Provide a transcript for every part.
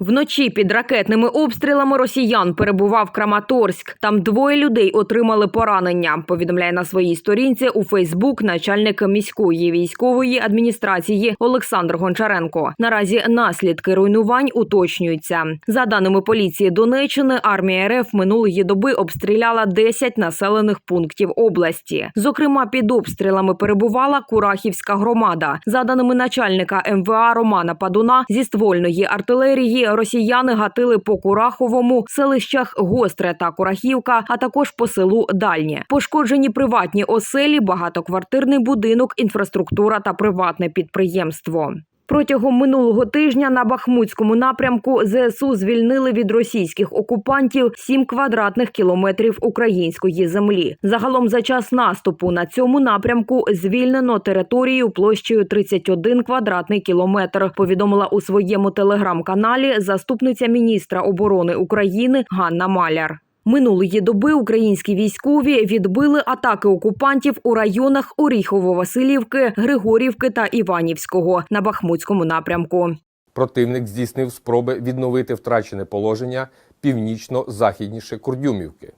Вночі під ракетними обстрілами росіян перебував Краматорськ. Там двоє людей отримали поранення. Повідомляє на своїй сторінці у Фейсбук начальник міської військової адміністрації Олександр Гончаренко. Наразі наслідки руйнувань уточнюються. За даними поліції Донеччини, армія РФ минулої доби обстріляла 10 населених пунктів області. Зокрема, під обстрілами перебувала Курахівська громада. За даними начальника МВА Романа Падуна, зі ствольної артилерії росіяни гатили по Кураховому, селищах Гостре та Курахівка, а також по селу Дальнє. Пошкоджені приватні оселі, багатоквартирний будинок, інфраструктура та приватне підприємство. Протягом минулого тижня на Бахмутському напрямку ЗСУ звільнили від російських окупантів 7 квадратних кілометрів української землі. Загалом за час наступу на цьому напрямку звільнено територію площею 31 квадратний кілометр. Повідомила у своєму телеграм-каналі заступниця міністра оборони України Ганна Маляр. Минулої доби українські військові відбили атаки окупантів у районах Оріхово-Василівки, Григорівки та Іванівського на Бахмутському напрямку. Противник здійснив спроби відновити втрачене положення північно-західніше Курдюмівки.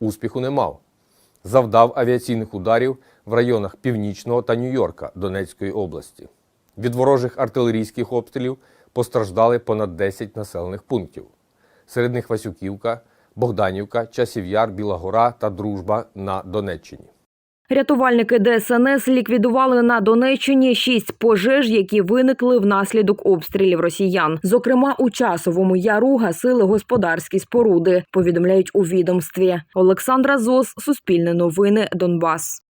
Успіху не мав. Завдав авіаційних ударів в районах Північного та Нью-Йорка Донецької області. Від ворожих артилерійських обстрілів постраждали понад 10 населених пунктів. Серед них Васюківка, Богданівка, Часів Яр, Біла Гора та Дружба на Донеччині. Рятувальники ДСНС ліквідували на Донеччині шість пожеж, які виникли внаслідок обстрілів росіян. Зокрема, у часовому яру гасили господарські споруди. Повідомляють у відомстві. Олександра Зос, Суспільне новини, Донбас.